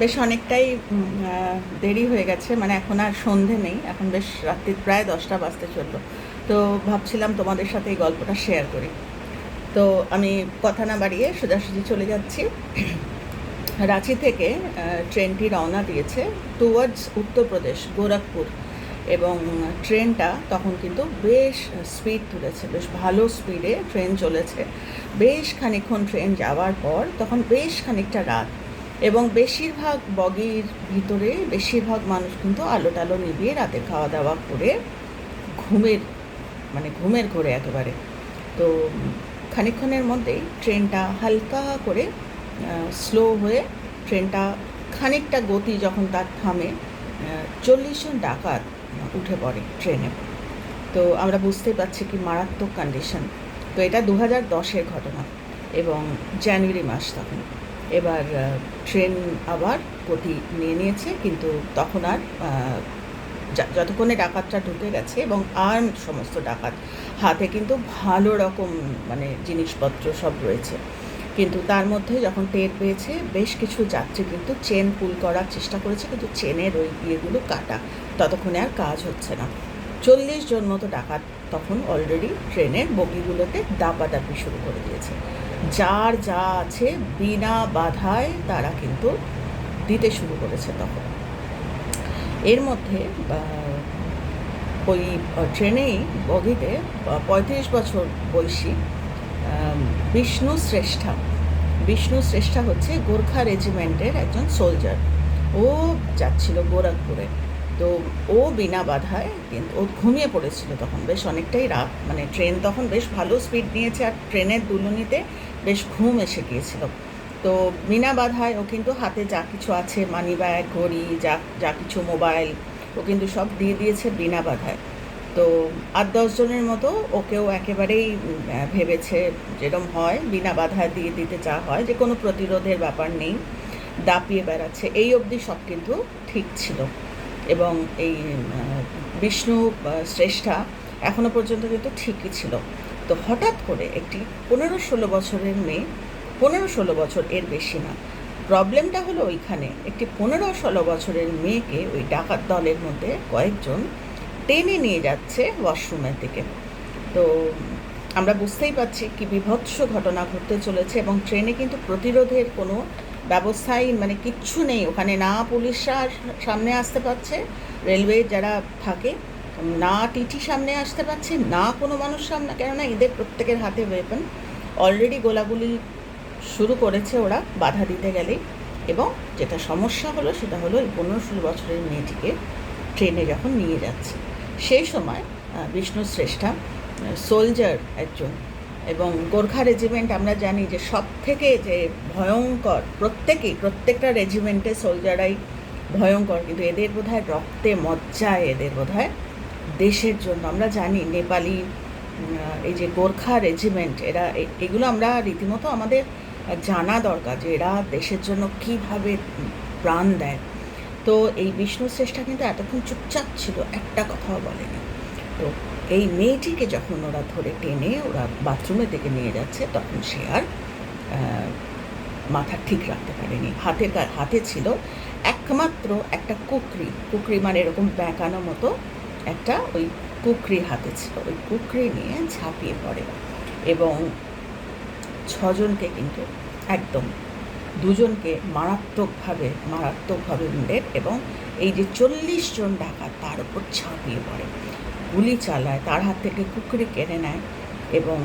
বেশ অনেকটাই দেরি হয়ে গেছে। মানে এখন আর সন্ধে নেই। এখন বেশ রাত্রি প্রায় দশটা বাজতে চলল। তো ভাবছিলাম তোমাদের সাথে এই গল্পটা শেয়ার করি। তো আমি কথা না বাড়িয়ে সোজাসুজি চলে যাচ্ছি। রাঁচি থেকে ট্রেনটি রওনা দিয়েছে টুয়ার্ডস উত্তরপ্রদেশ গোরখপুর। এবং ট্রেনটা তখন কিন্তু বেশ স্পিড তুলেছে বেশ ভালো স্পিডে ট্রেন চলেছে। বেশ খানিক্ষণ ট্রেন যাওয়ার পর তখন বেশ খানিকটা রাত। এবং বেশিরভাগ বগির ভিতরে বেশিরভাগ মানুষ কিন্তু আলো টালো নিভিয়ে রাতে খাওয়া দাওয়া করে ঘুমের মানে ঘুমের ঘোরে একেবারে। তো উম, খানিকক্ষণের মধ্যেই ট্রেনটা হালকা করে স্লো হয়ে ট্রেনটা খানিকটা গতি যখন তার থামে চল্লিশ জন ডাকাত উঠে পড়ে ট্রেনে। তো আমরা বুঝতেই পারছি কি মারাত্মক কন্ডিশন তো এটা দু হাজার দশের ঘটনা এবং জানুয়ারি মাস তখন। এবার ট্রেন আবার গতি নিয়ে নিয়েছে, কিন্তু তখন আর যতক্ষণে ডাকাতটা ঢুকে গেছে এবং আর্ম সমস্ত ডাকাত হাতে কিন্তু ভালো রকম মানে জিনিসপত্র সব রয়েছে। কিন্তু তার মধ্যে যখন টের পেয়েছে, বেশ কিছু যাত্রী কিন্তু চেন পুল করার চেষ্টা করেছে, কিন্তু চেনের ওই ইয়েগুলো কাটা, ততক্ষণে আর কাজ হচ্ছে না। চল্লিশ জন মতো ডাকাত তখন অলরেডি ট্রেনের বগিগুলোতে দাপাদাপি শুরু করে দিয়েছে। যার যা আছে বিনা বাধায় তারা কিন্তু দিতে শুরু করেছে তখন। এর মধ্যে ওই ট্রেনেই বগিতে পঁয়ত্রিশ বছর বয়সী বিষ্ণু শ্রেষ্ঠা। বিষ্ণু শ্রেষ্ঠা হচ্ছে গোর্খা রেজিমেন্টের একজন সোলজার ও যাচ্ছিল গোরখপুরে। তো ও বিনা বাধায় কিন্তু ও ঘুমিয়ে পড়েছিল তখন। বেশ অনেকটাই রাত মানে ট্রেন তখন বেশ ভালো স্পিড নিয়েছে আর ট্রেনের দুলুনিতে বেশ ঘুম এসে গিয়েছিল। তো বিনা বাধায় ও কিন্তু হাতে যা কিছু আছে মানি ব্যাগ ঘড়ি, যা যা কিছু মোবাইল ও কিন্তু সব দিয়ে দিয়েছে বিনা বাধায়। তো আট দশজনের মতো ওকেও একেবারেই ভেবেছে যেরকম হয়, বিনা বাধায় দিয়ে দিতে যা হয়, যে কোনো প্রতিরোধের ব্যাপার নেই, দাপিয়ে বেড়াচ্ছে। এই অবধি সব কিন্তু ঠিক ছিল। এবং এই বিষ্ণু শ্রেষ্ঠা এখনও পর্যন্ত কিন্তু ঠিকই ছিল। তো হঠাৎ করে একটি পনেরো ষোলো বছরের মেয়ে, পনেরো ষোলো বছর এর বেশি না, প্রবলেমটা হলো ওইখানে একটি পনেরো ষোলো বছরের মেয়েকে ওই ডাকাত দলের মধ্যে কয়েকজন টেনে নিয়ে যাচ্ছে ওয়াশরুমের দিকে। তো আমরা বুঝতেই পারছি কি বিভৎস ঘটনা ঘটতে চলেছে এবং ট্রেনে কিন্তু প্রতিরোধের কোনো ব্যবস্থাই মানে কিচ্ছু নেই। ওখানে না পুলিশরা সামনে আসতে পারছে, রেলওয়ে যারা থাকে, না টিটি সামনে আসতে পারছে, না কোনো মানুষ সামনে, কেননা এদের প্রত্যেকের হাতে ওয়েপন অলরেডি গোলাগুলি শুরু করেছে ওরা, বাধা দিতে গেলেই। এবং যেটা সমস্যা হলো সেটা হলো এই পনেরো ষোলো বছরের মেয়েটিকে ট্রেনে যখন নিয়ে যাচ্ছে। সেই সময় বিষ্ণু শ্রেষ্ঠা সোলজার একজন এবং গোর্খা রেজিমেন্ট আমরা জানি যে সব থেকে যে ভয়ঙ্কর, প্রত্যেকেই, প্রত্যেকটা রেজিমেন্টে সোলজারাই ভয়ঙ্কর, কিন্তু এদের বোধহয় রক্তে মজ্জায় এদের বোধহয় দেশের জন্য। আমরা জানি নেপালি এই যে গোর্খা রেজিমেন্ট এরা এগুলো আমরা রীতিমতো আমাদের জানা দরকার যে এরা দেশের জন্য কীভাবে প্রাণ দেয়। তো এই বিষ্ণু শ্রেষ্ঠা কিন্তু এতক্ষণ চুপচাপ ছিল, একটা কথাও বলেনি। তো এই মেয়েটিকে যখন ওরা ধরে টেনে ওরা বাথরুমের দিকে নিয়ে যাচ্ছে, তখন সে আর মাথা ঠিক রাখতে পারেনি। হাতের হাতে ছিল একমাত্র একটা কুকরি। কুকরি মানে এরকম বেঁকানো মতো একটা ওই কুকরি হাতে ছিল। ওই কুকরি নিয়ে ঝাঁপিয়ে পড়ে। এবং ছজনকে কিন্তু একদম দুজনকে মারাত্মকভাবে মারাত্মকভাবে মেরে এবং এই যে চল্লিশ জন ডাকাত তার উপর ঝাঁপিয়ে পড়ে। গুলি চালায়, তার হাত থেকে কুকরি কেড়ে নেয় এবং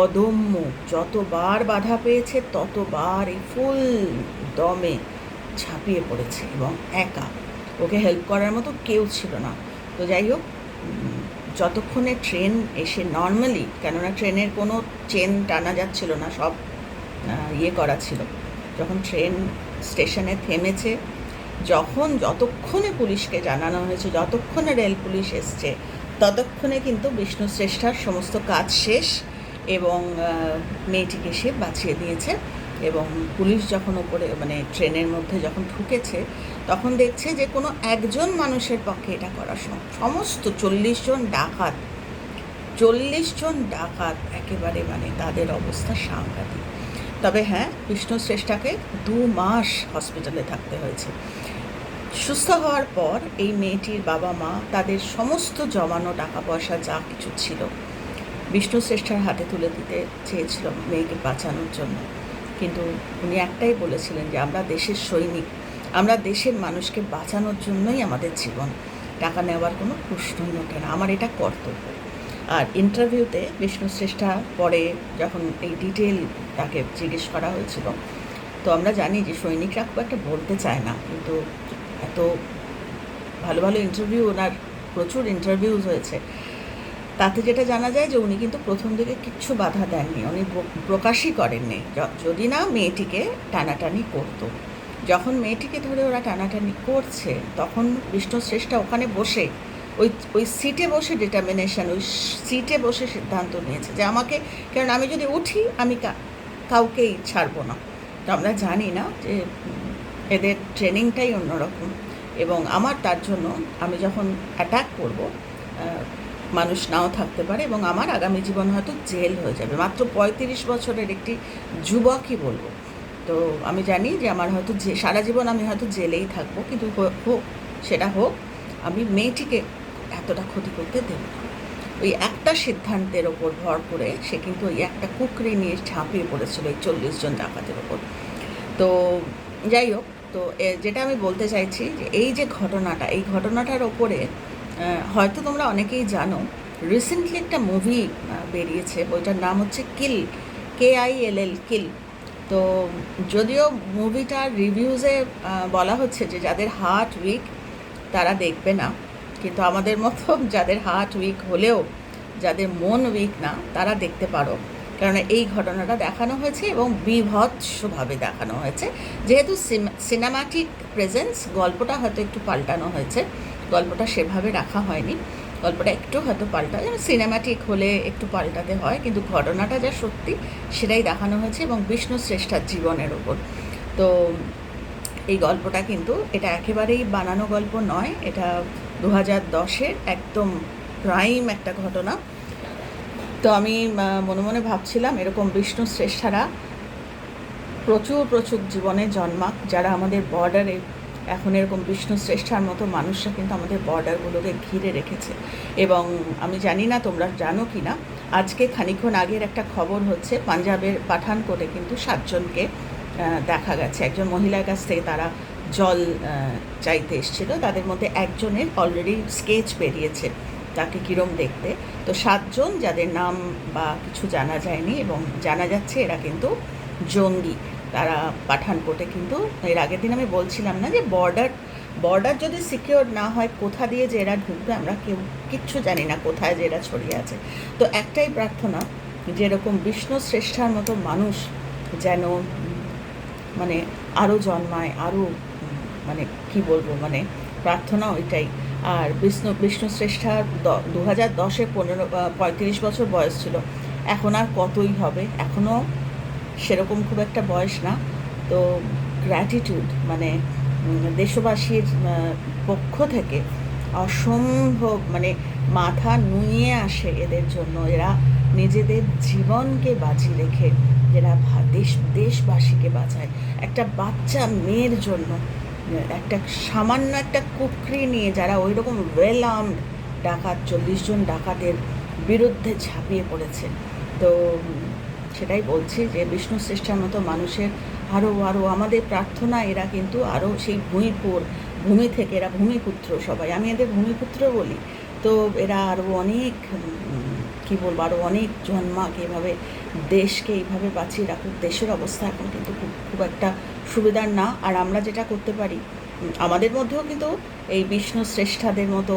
অদম্য যতবার বাধা পেয়েছে, ততবার এই ফুল দমে ঝাঁপিয়ে পড়েছে এবং একা। ওকে হেল্প করার মতো কেউ ছিল না। তো যাই হোক যতক্ষণে ট্রেন এসে নর্মালি কেননা ট্রেনের কোনো চেন টানা যাচ্ছিল না, সব ইয়ে করা ছিল। যখন ট্রেন স্টেশনে থেমেছে, যখন যতক্ষণে পুলিশকে জানানো হয়েছে, যতক্ষণে রেল পুলিশ এসছে ততক্ষণে কিন্তু বিষ্ণু শ্রেষ্ঠার সমস্ত কাজ শেষ এবং মেয়েটিকে সে বাঁচিয়ে দিয়েছে এবং পুলিশ যখন ওপরে মানে ট্রেনের মধ্যে যখন ঢুকেছে, তখন দেখছে যে কোনো একজন মানুষের পক্ষে এটা করা সম- সমস্ত চল্লিশ জন ডাকাত, চল্লিশ জন ডাকাত একেবারে মানে তাদের অবস্থা সাংঘাতিক। তবে হ্যাঁ বিষ্ণু শ্রেষ্ঠাকে দু মাস হসপিটালে থাকতে হয়েছে। সুস্থ হওয়ার পর এই মেয়েটির বাবা মা তাদের সমস্ত জমানো টাকা পয়সা যা কিছু ছিল বিষ্ণু শ্রেষ্ঠার হাতে তুলে দিতে চেয়েছিল মেয়েকে বাঁচানোর জন্য। কিন্তু উনি একটাই বলেছিলেন যে, আমরা দেশের সৈনিক। আমরা দেশের মানুষকে বাঁচানোর জন্যই আমাদের জীবন। টাকা নেওয়ার কোনো প্রশ্নই ওঠে না। আমার এটা কর্তব্য। আর ইন্টারভিউতে বিষ্ণু শ্রেষ্ঠা পরে যখন এই ডিটেল তাকে জিজ্ঞেস করা হয়েছিল, তো আমরা জানি যে সৈনিকরা খুব একটা বলতে চায় না, কিন্তু এত ভালো ভালো ইন্টারভিউ ওনার প্রচুর ইন্টারভিউজ হয়েছে। তাতে যেটা জানা যায় যে উনি কিন্তু প্রথম দিকে কিচ্ছু বাধা দেননি। উনি প্রকাশই করেননি। যদি না মেয়েটিকে টানাটানি করতো। যখন মেয়েটিকে ধরে ওরা টানাটানি করছে, তখন বিষ্ণু শ্রেষ্ঠা ওখানে বসে, ওই ওই সিটে বসে ডিটারমিনেশন ওই সিটে বসে সিদ্ধান্ত নিয়েছে যে আমাকে কারণ আমি যদি উঠি, আমি কাউকেই ছাড়বো না। তো আমরা জানি না যে এদের ট্রেনিংটাই অন্যরকম এবং আমার তার জন্য আমি যখন অ্যাটাক করব মানুষ নাও থাকতে পারে এবং আমার আগামী জীবন হয়তো জেল হয়ে যাবে। মাত্র পঁয়ত্রিশ বছরের একটি যুবকই বলব। তো আমি জানি যে আমার হয়তো যে সারা জীবন আমি হয়তো জেলেই থাকব, কিন্তু হোক সেটা হোক, আমি মেয়েটিকে এতটা ক্ষতি করতে দেব ওই একটা সিদ্ধান্তের ওপর ভর করে সে কিন্তু ওই একটা কুকরি নিয়ে ঝাঁপিয়ে পড়েছিল ওই চল্লিশ জন ডাকাতের ওপর। তো যাই হোক তো যেটা আমি বলতে চাইছি যে এই যে ঘটনাটা, এই ঘটনাটার ওপরে হয়তো তোমরা অনেকেই জানো রিসেন্টলি একটা মুভি বেরিয়েছে, বইটার নাম হচ্ছে কিল কে আই এল এল কিল তো, যদিও মুভিটার রিভিউজে বলা হচ্ছে যে যাদের হার্ট উইক তারা দেখবে না। কিন্তু আমাদের মতো যাদের হার্ট উইক হলেও, যাদের মন উইক না, তারা দেখতে পারো। কারণ এই ঘটনাটা দেখানো হয়েছে এবং বিভৎসভাবে দেখানো হয়েছে। যেহেতু সিনেমাটিক প্রেজেন্স গল্পটা হয়তো একটু পাল্টানো হয়েছে। গল্পটা সেভাবে রাখা হয়নি। গল্পটা একটু হয়তো পাল্টা যেমন সিনেমাটিক হলে একটু পাল্টাতে হয়, কিন্তু ঘটনাটা যা সত্যি সেটাই দেখানো হয়েছে এবং বিষ্ণু শ্রেষ্ঠার জীবনের ওপর। তো এই গল্পটা কিন্তু এটা একেবারেই বানানো গল্প নয়, এটা দু হাজার দশের একদম প্রাইম একটা ঘটনা। তো আমি মনে মনে ভাবছিলাম এরকম বিষ্ণু শ্রেষ্ঠারা প্রচুর প্রচুর জীবনে জন্মাক, যারা আমাদের বর্ডারে এখন এরকম বিষ্ণু শ্রেষ্ঠার মতো মানুষরা কিন্তু আমাদের বর্ডারগুলোকে ঘিরে রেখেছে। এবং আমি জানি না তোমরা জানো কি না আজকে খানিক্ষণ আগের একটা খবর হচ্ছে, পাঞ্জাবের পাঠানকোটে কিন্তু সাতজনকে দেখা গেছে। একজন মহিলার কাছ থেকে তারা জল চাইতে এসেছিল। তাদের মধ্যে একজনের অলরেডি স্কেচ বেরিয়েছে। তাকে কীরম দেখতে। তো সাতজন যাদের নাম বা কিছু জানা যায়নি এবং জানা যাচ্ছে এরা কিন্তু জঙ্গি। তারা পাঠানকোটে কিন্তু এর আগের দিন আমি বলছিলাম না যে বর্ডার বর্ডার যদি সিকিওর না হয়, কোথা দিয়ে যে এরা ঢুকবে আমরা কেউ কিচ্ছু জানি না কোথায় যে এরা ছড়িয়ে আছে। তো একটাই প্রার্থনা, যেরকম বিষ্ণু শ্রেষ্ঠার মতো মানুষ যেন মানে আরও জন্মায় আরও মানে কি বলব মানে প্রার্থনা ওইটাই। আর বিষ্ণু বিষ্ণু শ্রেষ্ঠার দু হাজার দশে পনেরো পঁয়ত্রিশ বছর বয়স ছিল। এখন আর কতই হবে? এখনও সেরকম খুব একটা বয়স না। তো গ্র্যাটিটিউড মানে দেশবাসীর পক্ষ থেকে অসম্ভব মানে মাথা নুয়ে আসে এদের জন্য। এরা নিজেদের জীবনকে বাজি রেখে, এরা দেশ, দেশবাসীকে বাঁচায়। একটা বাচ্চা মেয়ের জন্য একটা সামান্য একটা কুকরি নিয়ে যারা ওই রকম ওয়েল আর্মড ডাকাত, চল্লিশ জন ডাকাতের বিরুদ্ধে ঝাঁপিয়ে পড়েছে। তো সেটাই বলছি যে বিষ্ণু শ্রেষ্ঠার মতো মানুষের আরও আরও আমাদের প্রার্থনা, এরা কিন্তু আরও সেই ভূমিপুর, ভূমি থেকে এরা ভূমিপুত্র সবাই। আমি এদের ভূমিপুত্র বলি। তো এরা আরও অনেক কী বলব আরও অনেক জন্মাক। এভাবে দেশকে এইভাবে বাঁচিয়ে রাখুক, দেশের অবস্থা এখন কিন্তু খুব খুব একটা সুবিধার না, আর আমরা যেটা করতে পারি আমাদের মধ্যেও কিন্তু এই বিষ্ণু শ্রেষ্ঠাদের মতো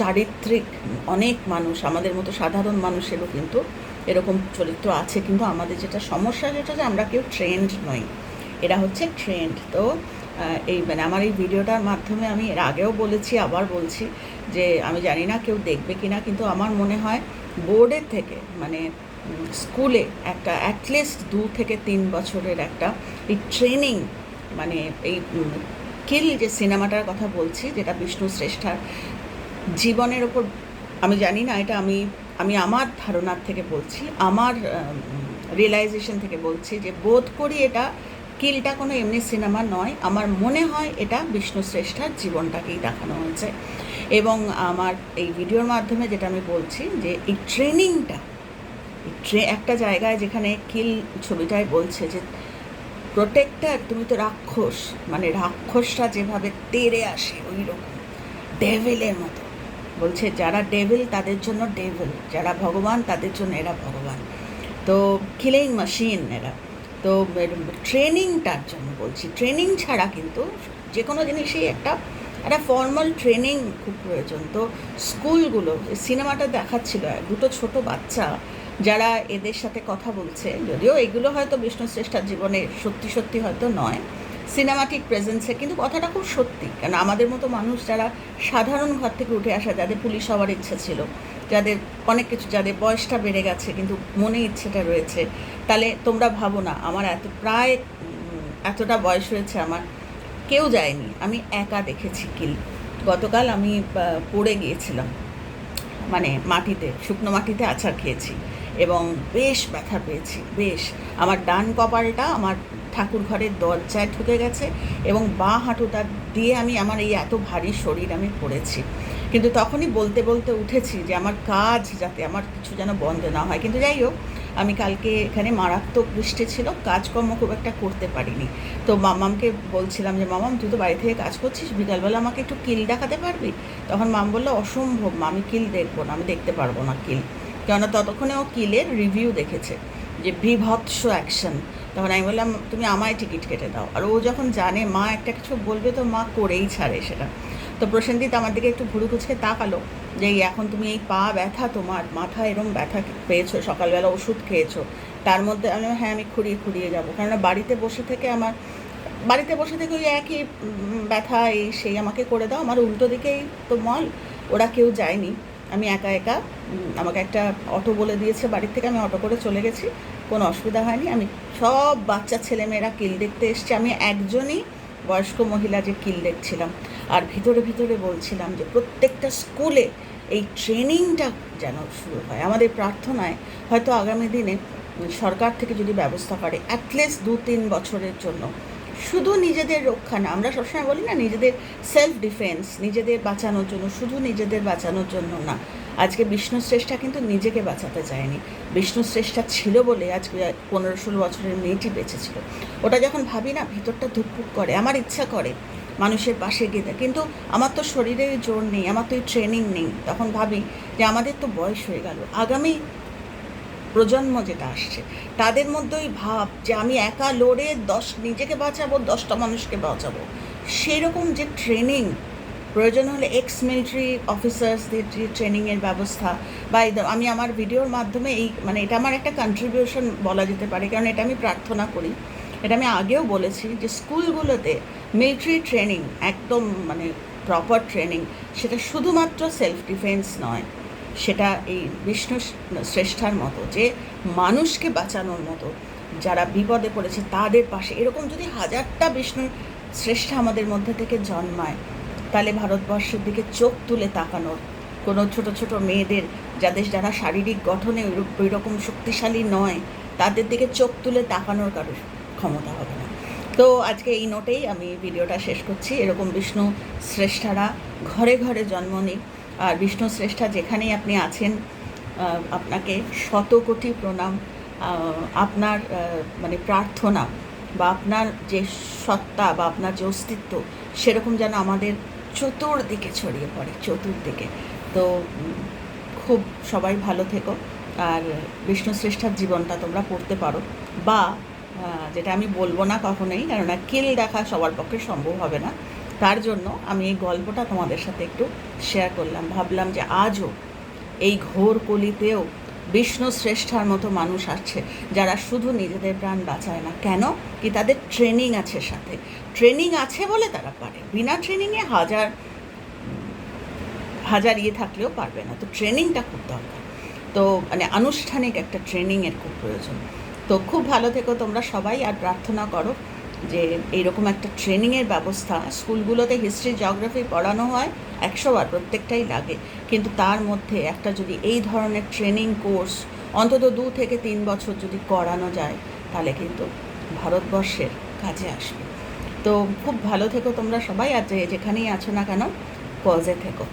চারিত্রিক অনেক মানুষ, আমাদের মতো সাধারণ মানুষেরও কিন্তু এরকম চরিত্র আছে, কিন্তু আমাদের যেটা সমস্যা যেটা যে আমরা কেউ ট্রেন্ড নই। এরা হচ্ছে ট্রেন্ড তো এই মানে আমার এই ভিডিওটার মাধ্যমে আমি এর আগেও বলেছি, আবার বলছি যে আমি জানি না কেউ দেখবে কি না কিন্তু আমার মনে হয় বোর্ডের থেকে মানে স্কুলে একটা অ্যাটলিস্ট দু থেকে তিন বছরের একটা এই ট্রেনিং মানে এই কিল যে সিনেমাটার কথা বলছি, যেটা বিষ্ণু শ্রেষ্ঠার, জীবনের ওপর আমি জানি না, এটা আমি আমি আমার ধারণার থেকে বলছি, আমার রিয়েলাইজেশন থেকে বলছি যে বোধ করি এটা কিলটা কোনো এমনি সিনেমা নয়, আমার মনে হয় এটা বিষ্ণু শ্রেষ্ঠার জীবনটাকেই দেখানো হয়েছে। এবং আমার এই ভিডিওর মাধ্যমে যেটা আমি বলছি যে এই ট্রেনিংটা ট্রে একটা জায়গায় যেখানে কিল ছবিটায় বলছে যে প্রোটেক্টার তুমি তো রাক্ষস। মানে রাক্ষসরা যেভাবে তেড়ে আসে ওই রকম ডেভিলের মতো। বলছে, যারা ডেভিল তাদের জন্য ডেভিল যারা ভগবান, তাদের জন্য এরা ভগবান। তো কিলিং মেশিন এরা। তো ট্রেনিংটার জন্য বলছি, ট্রেনিং ছাড়া কিন্তু যে কোনো জিনিসই একটা একটা ফর্মাল ট্রেনিং খুব প্রয়োজন। তো স্কুলগুলো, সিনেমাটা দেখাচ্ছিল, দুটো ছোট বাচ্চা যারা এদের সাথে কথা বলছে, যদিও এগুলো হয়তো বিষ্ণু শ্রেষ্ঠার জীবনে সত্যি সত্যি হয়তো নয় সিনেমাটিক প্রেজেন্সে কিন্তু কথাটা খুব সত্যি। কারণ আমাদের মতো মানুষ যারা সাধারণ ঘর থেকে উঠে আসা, যাদের পুলিশ হওয়ার ইচ্ছা ছিল, যাদের অনেক কিছু, যাদের বয়সটা বেড়ে গেছে, কিন্তু মনে ইচ্ছেটা রয়েছে, তাহলে তোমরা ভাবো না, আমার এত, প্রায় এতটা বয়স হয়েছে আমার, কেউ যায়নি। আমি একা দেখেছি কিল। গতকাল আমি পড়ে গিয়েছিলাম। মানে মাটিতে, শুকনো মাটিতে আছাড় খেয়েছি। এবং বেশ ব্যথা পেয়েছি, বেশ। আমার ডান কপালটা আমার ঠাকুর ঘরের দরজায় ঢুকে গেছে এবং বাঁ হাঁটুটা দিয়ে আমি আমার এই এত ভারী শরীর আমি পড়েছি। কিন্তু তখনই বলতে বলতে উঠেছি যে আমার কাজ যাতে আমার কিছু যেন বন্ধ না হয়। কিন্তু যাই হোক, আমি কালকে এখানে মারাত্মক বৃষ্টি ছিল, কাজকর্ম খুব একটা করতে পারিনি। তো মামামকে বলছিলাম যে, মামাম, তুই তো বাড়ি থেকে কাজ করছিস, বিকালবেলা আমাকে একটু কিল দেখাতে পারবি? তখন মাম বলল, অসম্ভব আমি কিল দেখব না, আমি দেখতে পারব না কিল। কেননা ততক্ষণে ও কিলের রিভিউ দেখেছে, যে বিভৎস অ্যাকশন তখন আমি বললাম, তুমি আমায় টিকিট কেটে দাও। আর ও যখন জানে, মা একটা কিছু বলবে তো মা করেই ছাড়ে সেটা। তো প্রসেনজিৎ আমার দিকে একটু ভুরু কুচকে তাকালো, যে এখন তুমি এই পা ব্যথা তোমার, মাথা এরম ব্যথা পেয়েছ, সকালবেলা ওষুধ খেয়েছো। তার মধ্যে আমি হ্যাঁ আমি খুঁড়িয়ে খুঁড়িয়ে যাব। কেননা বাড়িতে বসে থেকে আমার, বাড়িতে বসে থেকে ওই একই ব্যথা এই সেই আমাকে করে দাও। আমার উল্টো দিকেই তো মল, ওরা কেউ যায়নি। আমি একা একা আমাকে একটা অটো বলে দিয়েছে, বাড়ির থেকে আমি অটো করে চলে গেছি, কোনো অসুবিধা হয়নি। আমি সব বাচ্চা ছেলেমেয়েরা কিল দেখতে এসছে। আমি একজনই বয়স্ক মহিলা যে কিল দেখছিলাম। আর ভিতরে ভিতরে বলছিলাম যে প্রত্যেকটা স্কুলে এই ট্রেনিংটা যেন শুরু হয়। আমাদের প্রার্থনায় হয়তো আগামী দিনে সরকার থেকে যদি ব্যবস্থা করে অ্যাটলিস্ট দু তিন বছরের জন্য শুধু নিজেদের রক্ষা না, আমরা সবসময় বলি না নিজেদের সেলফ ডিফেন্স নিজেদের বাঁচানোর জন্য, শুধু নিজেদের বাঁচানোর জন্য না। আজকে বিষ্ণু শ্রেষ্ঠা কিন্তু নিজেকে বাঁচাতে চায়নি। বিষ্ণু শ্রেষ্ঠা ছিল বলে আজকে পনেরো ষোলো বছরের মেয়েটি বেঁচে ছিল। ওটা যখন ভাবি না, ভিতরটা ধুকপুক করে, আমার ইচ্ছা করে মানুষের পাশে দেয়। কিন্তু আমার তো শরীরে জোর নেই, আমার তো ট্রেনিং নেই। তখন ভাবি যে আমাদের তো বয়স হয়ে গেল। আগামী প্রজন্ম যেটা আসছে, তাদের মধ্যে ওই ভাব যে আমি একা লড়ে দশ, নিজেকে বাঁচাবো, দশটা মানুষকে বাঁচাবো। সেরকম যে ট্রেনিং প্রয়োজন হলে এক্স মিলিটারি অফিসার্সদের যে ট্রেনিংয়ের ব্যবস্থা, বা আমি আমার ভিডিওর মাধ্যমে এই মানে এটা আমার একটা কন্ট্রিবিউশন বলা যেতে পারে, কারণ এটা আমি প্রার্থনা করি। এটা আমি আগেও বলেছি যে স্কুলগুলোতে মিলিটারি ট্রেনিং একদম মানে প্রপার ট্রেনিং সেটা শুধুমাত্র সেলফ ডিফেন্স নয়। সেটা এই বিষ্ণু শ্রেষ্ঠার মতো, যে মানুষকে বাঁচানোর মতো, যারা বিপদে পড়েছে তাদের পাশে। এরকম যদি হাজারটা বিষ্ণু শ্রেষ্ঠা আমাদের মধ্যে থেকে জন্মায়, তাহলে ভারতবর্ষের দিকে চোখ তুলে তাকানোর, কোনো ছোট ছোট মেয়েদের যাদের, যারা শারীরিক গঠনে ওই রকম শক্তিশালী নয়, তাদের দিকে চোখ তুলে তাকানোর কারোর ক্ষমতা হবে না। তো আজকে এই নোটেই আমি ভিডিওটা শেষ করছি। এরকম বিষ্ণু শ্রেষ্ঠারা ঘরে ঘরে জন্ম নিক। আর বিষ্ণু শ্রেষ্ঠা যেখানেই আপনি আছেন আপনাকে শত কোটি প্রণাম আপনার মানে প্রার্থনা বা আপনার যে সত্তা বা আপনার যে অস্তিত্ব সেরকম যেন আমাদের চতুর্দিকে ছড়িয়ে পড়ে, চতুর্দিকে। তো খুব সবাই ভালো থেকো। আর বিষ্ণু শ্রেষ্ঠার জীবনটা তোমরা পড়তে পারো বা যেটা আমি বলব না কখনোই, কেননা কিল দেখা সবার পক্ষে সম্ভব হবে না। তার জন্য আমি এই গল্পটা তোমাদের সাথে একটু শেয়ার করলাম। ভাবলাম যে আজও এই ঘোর কলিতেও বিষ্ণু শ্রেষ্ঠার মতো মানুষ আছে, যারা শুধু নিজেদের প্রাণ বাঁচায় না। কেন? কি তাদের ট্রেনিং আছে সাথে। ট্রেনিং আছে বলে তারা পারে। বিনা ট্রেনিংয়ে হাজার হাজার ইয়ে থাকলেও পারবে না। তো ট্রেনিংটা খুব দরকার। তো মানে আনুষ্ঠানিক একটা ট্রেনিংয়ের খুব প্রয়োজন। তো খুব ভালো থেকো তোমরা সবাই, আর প্রার্থনা করো যে এইরকম একটা ট্রেনিংয়ের ব্যবস্থা, স্কুলগুলোতে হিস্ট্রি জিওগ্রাফি পড়ানো হয় একশো বার প্রত্যেকটাই লাগে। কিন্তু তার মধ্যে একটা যদি এই ধরনের ট্রেনিং কোর্স অন্তত দু থেকে তিন বছর যদি করানো যায়, তাহলে কিন্তু ভারতবর্ষের কাজে আসবে। তো খুব ভালো থেকো তোমরা সবাই, আর যেখানেই আছো না কেন কজে থেকো।